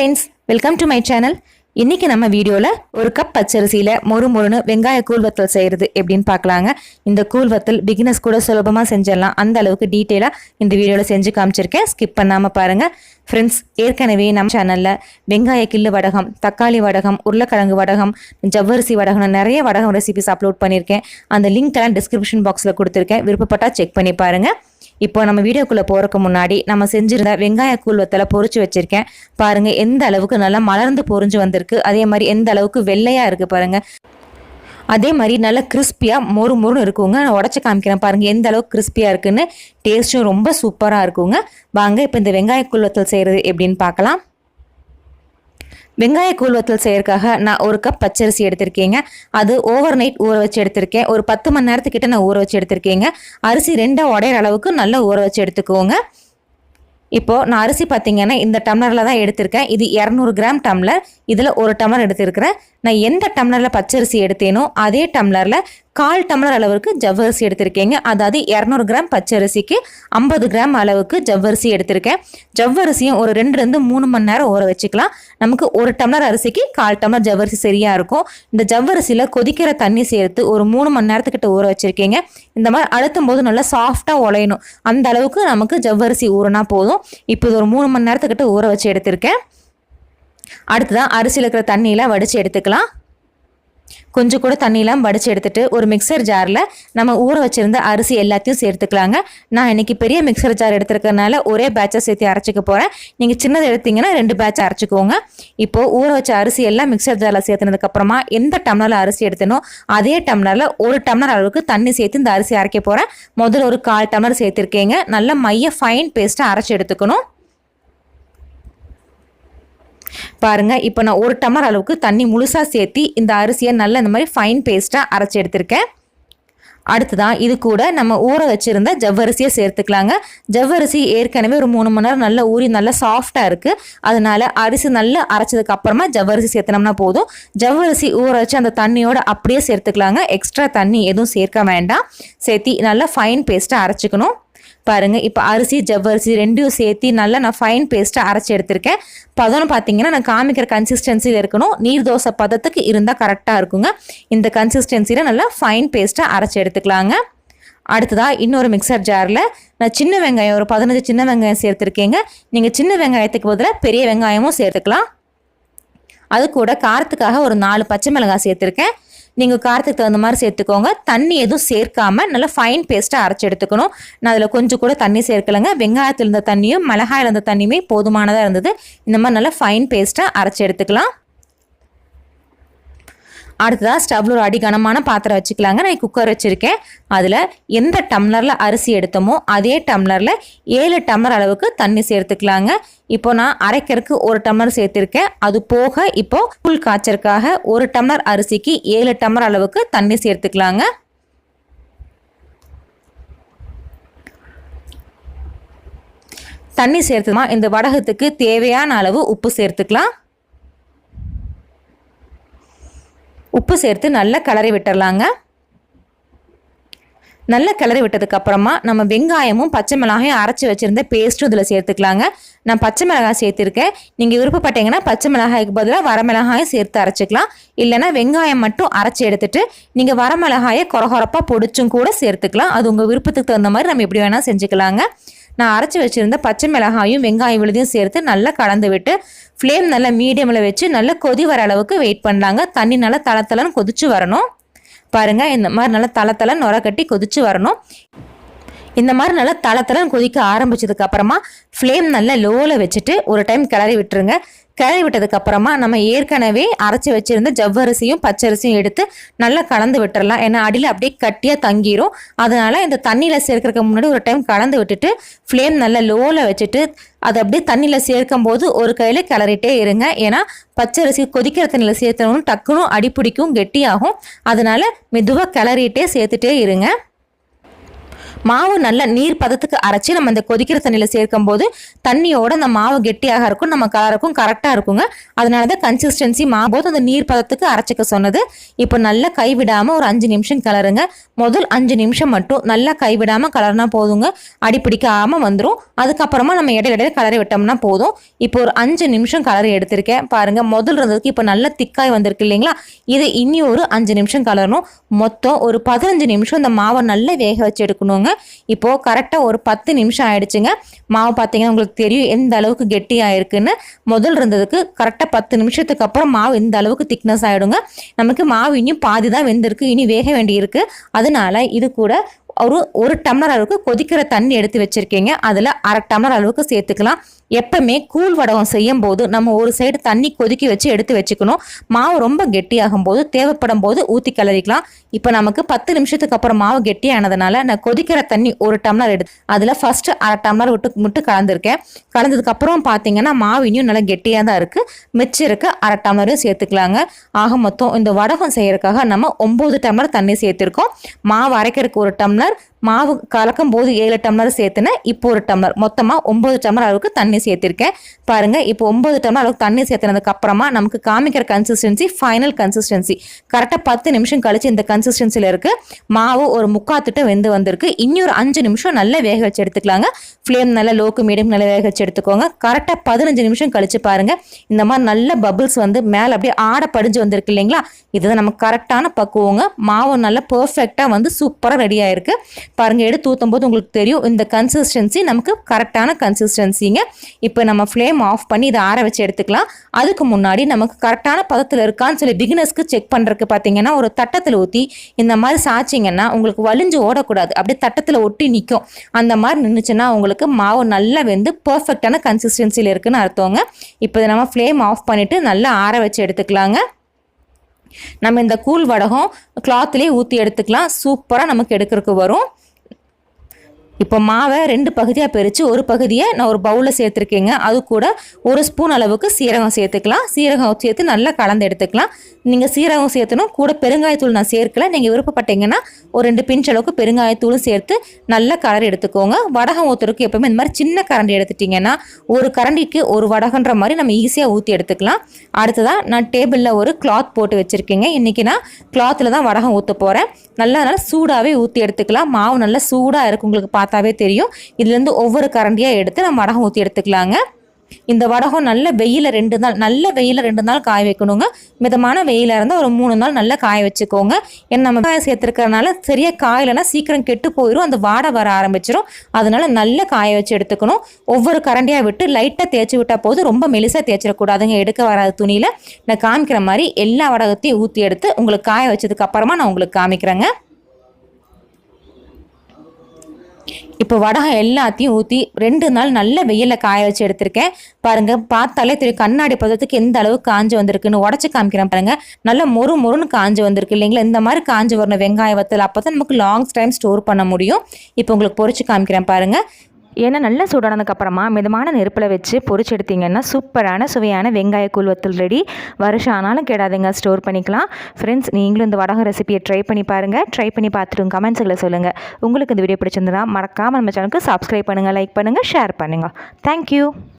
Friends welcome to my channel இன்றைக்கி நம்ம வீடியோவில் ஒரு கப் பச்சரிசியில் மொறு மொறுன்னு வெங்காய கூழ் வத்தல் செய்கிறது எப்படின்னு பார்க்கலாங்க. இந்த கூழ் வத்தல் பிகினர்ஸ் கூட சுலபமாக செஞ்சிடலாம். அந்த அளவுக்கு டீட்டெயிலாக இந்த வீடியோவில் செஞ்சு காமிச்சிருக்கேன். ஸ்கிப் பண்ணாமல் பாருங்கள் ஃப்ரெண்ட்ஸ் ஏற்கனவே நம்ம சேனலில் வெங்காய கில்லு வடகம் தக்காளி வடகம் உருளைக்கிழங்கு வடகம் ஜவ்வரிசி வடகம் நிறைய வடகம் ரெசிபிஸ் அப்லோட் பண்ணியிருக்கேன். அந்த லிங்க் எல்லாம் டிஸ்கிரிப்ஷன் பாக்ஸில் கொடுத்துருக்கேன். விருப்பப்பட்டால் செக் பண்ணி பாருங்கள் இப்போ நம்ம வீடியோக்குள்ளே போகிறக்கு முன்னாடி நம்ம செஞ்சிருந்த வெங்காய கூழ்வத்தில் பொறிச்சு வச்சுருக்கேன். பாருங்கள் எந்த அளவுக்கு நல்லா மலர்ந்து பொரிஞ்சு வந்திருக்கு. அதே மாதிரி எந்த அளவுக்கு வெள்ளையாக இருக்குது பாருங்கள் அதே மாதிரி நல்லா கிறிஸ்பியாக மொறு மொறுன்னு இருக்குங்க. நான் உடச்சி காமிக்கிறேன் பாருங்கள் எந்த அளவுக்கு கிறிஸ்பியாக இருக்குன்னு. டேஸ்ட்டும் ரொம்ப சூப்பராக இருக்குங்க. வாங்க இப்போ இந்த வெங்காய கூழ்வத்தல் செய்கிறது எப்படின்னு பார்க்கலாம். வெங்காய கூழ்வத்தல் செய்யறதுக்காக நான் ஒரு கப் பச்சரிசி எடுத்திருக்கேங்க. அது ஓவர் நைட் ஊற வச்சு எடுத்திருக்கேன். ஒரு பத்து மணி நேரத்துக்கிட்ட நான் ஊற வச்சு எடுத்திருக்கேங்க. அரிசி ரெண்டாக உடையிற அளவுக்கு நல்லா ஊற வச்சு எடுத்துக்கோங்க. இப்போது நான் அரிசி பார்த்தீங்கன்னா இந்த டம்ளரில் தான் எடுத்திருக்கேன். இது இரநூறு கிராம் டம்ளர். இதில் ஒரு டம்ளர் எடுத்திருக்கிறேன். நான் எந்த டம்ளரில் பச்சரிசி எடுத்தேனோ அதே டம்ளரில் கால் டம்ளர் அளவுக்கு ஜவ்வரிசி எடுத்திருக்கேங்க. அதாவது இரநூறு கிராம் பச்சரிசிக்கு ஐம்பது கிராம் அளவுக்கு ஜவ்வரிசி எடுத்திருக்கேன். ஜவ்வரிசியும் ஒரு ரெண்டுலேருந்து மூணு மணி நேரம் ஊற வச்சுக்கலாம். நமக்கு ஒரு டம்ளர் அரிசிக்கு கால் டம்ளர் ஜவ்வரிசி சரியாக இருக்கும். இந்த ஜவ்வரிசியில் கொதிக்கிற தண்ணி சேர்த்து ஒரு மூணு மணி நேரத்துக்கிட்ட ஊற வச்சுருக்கீங்க. இந்த மாதிரி அழுத்தும் போது நல்லா சாஃப்டாக உழையணும். அந்த அளவுக்கு நமக்கு ஜவ்வரிசி ஊறினா போதும். இப்போ இது ஒரு மூணு மணி நேரத்துக்கிட்ட ஊற வச்சு எடுத்திருக்கேன். அடுத்ததான் அரிசியில் இருக்கிற தண்ணியெலாம் வடித்து எடுத்துக்கலாம். கொஞ்சம் கூட தண்ணியெலாம் வடித்து எடுத்துகிட்டு ஒரு மிக்சர் ஜாரில் நம்ம ஊற வச்சுருந்த அரிசி எல்லாத்தையும் சேர்த்துக்கலாங்க. நான் இன்னைக்கு பெரிய மிக்சர் ஜார் எடுத்துருக்கறனால ஒரே பேட்சை சேர்த்து அரைச்சிக்க போகிறேன் நீங்கள் சின்னது எடுத்தீங்கன்னா ரெண்டு பேட்ச் அரைச்சிக்கோங்க. இப்போது ஊற வச்ச அரிசி எல்லாம் மிக்சர் ஜாரில் சேர்த்துனதுக்கப்புறமா எந்த டம்ளரில் அரிசி எடுத்தனோ அதே டம்ளரில் ஒரு டம்ளர் அளவுக்கு தண்ணி சேர்த்து இந்த அரிசி அரைக்க போகிறேன் முதல்ல ஒரு கால் டம்ளர் சேர்த்துருக்கேங்க. நல்ல மைய ஃபைன் பேஸ்ட்டாக அரைச்சி எடுத்துக்கணும். பாருங்க இப்போ நான் ஒரு டம்ளர் அளவுக்கு தண்ணி முழுசாக சேர்த்தி இந்த அரிசியை நல்ல இந்த மாதிரி ஃபைன் பேஸ்ட்டாக அரைச்சி எடுத்திருக்கேன். அடுத்ததான் இது கூட நம்ம ஊற வச்சுருந்த ஜவ்வரிசியை சேர்த்துக்கலாங்க. ஜவ்வரிசி ஏற்கனவே ஒரு மூணு மணி நேரம் நல்லா ஊறி நல்லா சாஃப்டாக இருக்குது அதனால அரிசி நல்லா அரைச்சதுக்கு அப்புறமா ஜவ்வரிசி சேர்த்தனோம்னா போதும். ஜவ்வரிசி ஊற வச்சு அந்த தண்ணியோட அப்படியே சேர்த்துக்கலாங்க. எக்ஸ்ட்ரா தண்ணி எதுவும் சேர்க்க வேண்டாம். சேர்த்தி நல்லா ஃபைன் பேஸ்ட்டாக அரைச்சிக்கணும். பாருங்கள் இப்போ அரிசி ஜவ்வரிசி ரெண்டையும் சேர்த்து நல்லா நான் ஃபைன் பேஸ்ட்டாக அரைச்சி எடுத்திருக்கேன். பதம்னு பார்த்தீங்கன்னா நான் காமிக்கிற கன்சிஸ்டன்சியில் இருக்கணும். நீர் தோசை பதத்துக்கு இருந்தால் கரெக்டாக இருக்குங்க. இந்த கன்சிஸ்டன்சியில் நல்லா ஃபைன் பேஸ்ட்டாக அரைச்சி எடுத்துக்கலாங்க. அடுத்ததாக இன்னொரு மிக்சர் ஜாரில் நான் சின்ன வெங்காயம் ஒரு பதினஞ்சு சின்ன வெங்காயம் சேர்த்துருக்கேங்க. நீங்கள் சின்ன வெங்காயத்துக்கு பதிலாக பெரிய வெங்காயமும் சேர்த்துக்கலாம். அது கூட காரத்துக்காக ஒரு நாலு பச்சை மிளகாய் சேர்த்துருக்கேன். நீங்கள் காரத்துக்கு தகுந்த மாதிரி சேர்த்துக்கோங்க. தண்ணி எதுவும் சேர்க்காம நல்லா ஃபைன் பேஸ்ட்டாக அரைச்சி எடுத்துக்கணும். நான் அதில் கொஞ்சம் கூட தண்ணி சேர்க்கலைங்க. வெங்காயத்தில் இருந்த தண்ணியும் மிளகாயில் இருந்த தண்ணியுமே போதுமானதாக இருந்தது. இந்த மாதிரி நல்லா ஃபைன் பேஸ்ட்டாக அரைச்சி எடுத்துக்கலாம். அடுத்ததாக ஸ்டவ்வில் ஒரு அடி கனமான பாத்திரம் வச்சுக்கலாங்க. நான் குக்கர் வச்சுருக்கேன். அதில் எந்த டம்ளரில் அரிசி எடுத்தோமோ அதே டம்ளரில் ஏழு டம்ளர் அளவுக்கு தண்ணி சேர்த்துக்கலாங்க. இப்போ நான் அரைக்கிறதுக்கு ஒரு டம்ளர் சேர்த்துருக்கேன். அது போக இப்போ புல் காய்ச்சறக்காக ஒரு டம்ளர் அரிசிக்கு ஏழு டம்ளர் அளவுக்கு தண்ணி சேர்த்துக்கலாங்க. தண்ணி சேர்த்துமா இந்த வடகத்துக்கு தேவையான அளவு உப்பு சேர்த்துக்கலாம். உப்பு சேர்த்து நல்லா கிளறி விட்டுடலாங்க நல்லா கிளறி விட்டதுக்கப்புறமா நம்ம வெங்காயமும் பச்சை மிளகாயும் அரைச்சி வச்சுருந்த பேஸ்ட்டும் இதில் சேர்த்துக்கலாங்க. நான் பச்சை மிளகாய் சேர்த்துருக்கேன். நீங்கள் விருப்பப்பட்டீங்கன்னா பச்சை மிளகாய்க்கு பதிலாக வரமிளகாயும் சேர்த்து அரைச்சிக்கலாம். இல்லைனா வெங்காயம் மட்டும் அரைச்சி எடுத்துட்டு நீங்கள் வரமிளகாயை குறகுறப்பாக பொடிச்சும் கூட சேர்த்துக்கலாம். அது உங்கள் விருப்பத்துக்கு தகுந்த மாதிரி நம்ம எப்படி வேணால் செஞ்சுக்கலாங்க. நான் அரைச்சி வச்சுருந்த பச்சை மிளகாயும் வெங்காயம் விழுதையும் சேர்த்து நல்லா கலந்து விட்டு ஃப்ளேம் நல்லா மீடியமில் வச்சு நல்லா கொதி வர அளவுக்கு வெயிட் பண்ணலாங்க. தண்ணி நல்லா தளத்தலன்னு கொதிச்சு வரணும். பாருங்கள் இந்த மாதிரி நல்லா தளத்தல நுர கட்டி கொதிச்சு வரணும். இந்த மாதிரி நல்லா தளத்தலன்னு கொதிக்க ஆரம்பிச்சதுக்கு அப்புறமா ஃப்ளேம் நல்லா லோவில் வச்சுட்டு ஒரு டைம் கிளறி விட்டுருங்க. கிளறி விட்டதுக்கு அப்புறமா நம்ம ஏற்கனவே அரைச்சி வச்சிருந்த ஜவ்வரிசியும் பச்சரிசியும் எடுத்து நல்லா கலந்து விட்டுறலாம். ஏன்னா அடியில் அப்படியே கட்டியாக தங்கிரும். அதனால இந்த தண்ணியில் சேர்க்கறதுக்கு முன்னாடி ஒரு டைம் கலந்து விட்டுட்டு ஃப்ளேம் நல்லா லோவில் வச்சுட்டு அதை அப்படியே தண்ணியில் சேர்க்கும் போது ஒரு கையில் கிளறிட்டே இருங்க. ஏன்னா பச்சரிசி கொதிக்கிற தண்ணியில் சேர்த்தணும் டக்குனும் அடிப்பிடிக்கும் கெட்டியாகும். அதனால மெதுவாக கிளறிட்டே சேர்த்துட்டே இருங்க. மாவு நல்ல நீர் பதத்துக்கு அரைச்சி நம்ம இந்த கொதிக்கிற தண்ணியில் சேர்க்கும் போது தண்ணியோட அந்த மாவு கெட்டியாக இருக்கும் நம்ம கலருக்கும் கரெக்டாக இருக்குங்க. அதனால தான் கன்சிஸ்டன்சி மாவு போது அந்த நீர் பதத்துக்கு அரைச்சிக்க சொன்னது. இப்போ நல்லா கைவிடாமல் ஒரு அஞ்சு நிமிஷம் கலருங்க. முதல் அஞ்சு நிமிஷம் மட்டும் நல்லா கைவிடாமல் கலர்னா போதுங்க. அடிப்பிடிக்காமல் வந்துடும் அதுக்கப்புறமா நம்ம இடையில இடையில கலரை விட்டோம்னா போதும். இப்போ ஒரு அஞ்சு நிமிஷம் கலர் எடுத்திருக்கேன். பாருங்க முதல் இருந்ததுக்கு இப்போ நல்லா திக்காய் வந்திருக்கு இல்லைங்களா? இது இனி ஒரு அஞ்சு நிமிஷம் கலரணும். மொத்தம் ஒரு பதினஞ்சு நிமிஷம் இந்த மாவை நல்லா வேக வச்சு எடுக்கணுங்க. இப்போது கரெக்டாக ஒரு பத்து நிமிஷம் ஆயிடுச்சுங்க. மாவு பார்த்தீங்கன்னா உங்களுக்கு தெரியும் எந்த அளவுக்கு கெட்டியாக இருக்குன்னு முதல் இருந்ததுக்கு கரெக்டாக பத்து நிமிஷத்துக்கு அப்புறம் மாவு எந்த அளவுக்கு திக்னஸ் ஆகிடுங்க நமக்கு மாவு இனியும் பாதி தான் வெந்திருக்கு இனி வேக வேண்டியிருக்கு. அதனால இது கூட ஒரு ஒரு டம்ளர் அளவுக்கு கொதிக்கிற தண்ணி எடுத்து வச்சுருக்கீங்க. அதில் அரை டம்ளர் அளவுக்கு சேர்த்துக்கலாம். எப்பவுமே கூழ் வடகம் செய்யும் போது நம்ம ஒரு சைடு தண்ணி கொதிக்க வச்சு எடுத்து வச்சுக்கணும். மாவு ரொம்ப கெட்டியாகும் போது தேவைப்படும் போது ஊற்றி கிளறிக்கலாம் இப்போ நமக்கு பத்து நிமிஷத்துக்கு அப்புறம் மாவு கெட்டியானதுனால நான் கொதிக்கிற தண்ணி ஒரு டம்ளர் எடுத்து அதில் ஃபஸ்ட்டு அரை டம்ளர் விட்டு மட்டும் கலந்துருக்கேன். கலந்ததுக்கப்புறம் பார்த்தீங்கன்னா மாவு இன்னும் நல்லா கெட்டியாக தான் இருக்குது மிச்சம் இருக்க அரை டம்ளரையும் சேர்த்துக்கலாங்க. ஆக மொத்தம் இந்த வடகம் செய்யறதுக்காக நம்ம ஒம்பது டம்ளர் தண்ணி சேர்த்துருக்கோம். மாவு அரைக்கிறதுக்கு ஒரு டம்ளர் மாவு கலக்கும் போது ஏழு டம்ளர் சேர்த்துனேன். இப்போ ஒரு டம்ளர் மொத்தமாக ஒம்பது டம்ளர் அளவுக்கு தண்ணி சேர்த்திருக்கேன் பாருங்கள் இப்போ ஒம்பது டம்ளர் அளவுக்கு தண்ணி சேர்த்துனதுக்கு அப்புறமா நமக்கு காமிக்கிற கன்சிஸ்டன்சி ஃபைனல் கன்சிஸ்டன்சி கரெக்டாக பத்து நிமிஷம் கழிச்சு இந்த கன்சிஸ்டன்சியில் இருக்குது மாவு ஒரு முக்காத்துட்டு வெந்து வந்திருக்கு. இன்னொரு அஞ்சு நிமிஷம் நல்லா வேக வச்சு எடுத்துக்கலாங்க. ஃப்ளேம் நல்லா லோக்கு மீடியம் நல்லா வேக வச்சு எடுத்துக்கோங்க. கரெக்டாக பதினஞ்சு நிமிஷம் கழிச்சு பாருங்கள் இந்த மாதிரி நல்ல பபுள்ஸ் வந்து மேலே அப்படியே ஆட படிஞ்சு வந்திருக்கு இல்லைங்களா? இதுதான் நமக்கு கரெக்டான பக்குவங்க. மாவு நல்லா பர்ஃபெக்டாக வந்து சூப்பராக ரெடி ஆயிருக்கு. பாருங்கள் எடுத்து ஊற்றும் போது உங்களுக்கு தெரியும். இந்த கன்சிஸ்டன்சி நமக்கு கரெக்டான கன்சிஸ்டன்சிங்க இப்போ நம்ம ஃப்ளேம் ஆஃப் பண்ணி இதை ஆற வச்சு எடுத்துக்கலாம். அதுக்கு முன்னாடி நமக்கு கரெக்டான பதத்தில் இருக்கான்னு சொல்லி பிகினர்ஸ்க்கு செக் பண்ணுறதுக்கு பார்த்தீங்கன்னா ஒரு தட்டத்தில் ஊற்றி இந்த மாதிரி சாச்சிங்கன்னா உங்களுக்கு வலிஞ்சு ஓடக்கூடாது. அப்படியே தட்டத்தில் ஒட்டி நிற்கும் அந்த மாதிரி நின்றுச்சுன்னா உங்களுக்கு மாவு நல்லா வெந்து பர்ஃபெக்டான கன்சிஸ்டன்சியில் இருக்குன்னு அர்த்தவங்க இப்போ நம்ம ஃப்ளேம் ஆஃப் பண்ணிவிட்டு நல்லா ஆற வச்சு எடுத்துக்கலாங்க. நம்ம இந்த கூழ் வடகம் கிளாத்லேயே ஊற்றி எடுத்துக்கலாம். சூப்பராக நமக்கு எடுக்கிறதுக்கு வரும். இப்போ மாவை ரெண்டு பகுதியாக பிரித்து ஒரு பகுதியை நான் ஒரு பவுலில் சேர்த்துருக்கேங்க. அது கூட ஒரு ஸ்பூன் அளவுக்கு சீரகம் சேர்த்துக்கலாம். சீரகம் சேர்த்து நல்லா கலந்து எடுத்துக்கலாம். நீங்கள் சீரகம் சேர்த்தணும் கூட பெருங்காயத்தூள் நான் சேர்க்கல. நீங்கள் விருப்பப்பட்டீங்கன்னா ஒரு ரெண்டு பிஞ்ச் அளவுக்கு பெருங்காயத்தூளும் சேர்த்து நல்லா கலர் எடுத்துக்கோங்க. வடகம் ஊற்றுறதுக்கு எப்போவுமே இந்த மாதிரி சின்ன கரண்டி எடுத்துட்டிங்கன்னா ஒரு கரண்டிக்கு ஒரு வடகன்ற மாதிரி நம்ம ஈஸியாக ஊற்றி எடுத்துக்கலாம். அடுத்ததாக நான் டேபிளில் ஒரு கிளாத் போட்டு வச்சுருக்கேங்க. இன்றைக்கி நான் கிளாத்தில் தான் வடகம் ஊற்ற போகிறேன் நல்லா நல்லா சூடாகவே ஊற்றி எடுத்துக்கலாம். மாவு நல்லா சூடாக இருக்கும் உங்களுக்கு பார்த்து பார்த்தாவே தெரியும். இதுலேருந்து ஒவ்வொரு கரண்டியாக எடுத்து நம்ம வடகம் ஊற்றி எடுத்துக்கலாங்க. இந்த வடகம் நல்ல வெயில ரெண்டு நாள் நல்ல வெயில ரெண்டு நாள் காய வைக்கணுங்க. மிதமான வெயிலாக இருந்தால் ஒரு மூணு நாள் நல்லா காய வச்சுக்கோங்க. ஏன்னா நம்ம காய சேர்த்துருக்கறனால சரியாக காயிலனா சீக்கிரம் கெட்டு போயிடும் அந்த வாடை வர ஆரம்பிச்சிடும் அதனால நல்ல காய வச்சு எடுத்துக்கணும். ஒவ்வொரு கரண்டியாக விட்டு லைட்டாக தேய்ச்சி விட்டால் போது ரொம்ப மெலிசாக தேய்ச்சிடக்கூடாதுங்க. எடுக்க வராத துணியில். நான் காமிக்கிற மாதிரி எல்லா வடகத்தையும் ஊற்றி எடுத்து உங்களுக்கு காய வச்சதுக்கு அப்புறமா நான் உங்களுக்கு காமிக்கிறேங்க. இப்போ வடகம் எல்லாத்தையும் ஊற்றி ரெண்டு நாள் நல்ல வெயிலில் காய வச்சு எடுத்திருக்கேன். பாருங்க பார்த்தாலே தெரியும் கண்ணாடி பதத்துக்கு எந்த அளவுக்கு காஞ்சு வந்திருக்குன்னு. உடச்சி காமிக்கிறேன் பாருங்க. நல்லா மொறு மொறுன்னு காஞ்சு வந்திருக்கு இல்லைங்களா? இந்த மாதிரி காஞ்சி வரணும் வெங்காய வத்தல் அப்போ தான் நமக்கு லாங் டைம் ஸ்டோர் பண்ண முடியும். இப்போ உங்களுக்கு பொறிச்சு காமிக்கிறேன் பாருங்க. ஏன்னா நல்லா சூடானதுக்கப்புறமா மிதமான நெருப்பில் வச்சு பொறிச்சு எடுத்திங்கன்னா சூப்பரான சுவையான வெங்காய கூழ்வத்தல் ரெடி வருஷம் ஆனாலும் கேடாதுங்க ஸ்டோர் பண்ணிக்கலாம். ஃப்ரெண்ட்ஸ் நீங்களும் இந்த வடகம் ரெசிபியை ட்ரை பண்ணி பாருங்கள் ட்ரை பண்ணி பார்த்துட்டு கமெண்ட்ஸில் சொல்லுங்கள் உங்களுக்கு இந்த வீடியோ பிடிச்சிருந்தா மறக்காமல் நம்ம சேனலுக்கு சப்ஸ்கிரைப் பண்ணுங்கள் லைக் பண்ணுங்கள் ஷேர் பண்ணுங்கள் தேங்க்யூ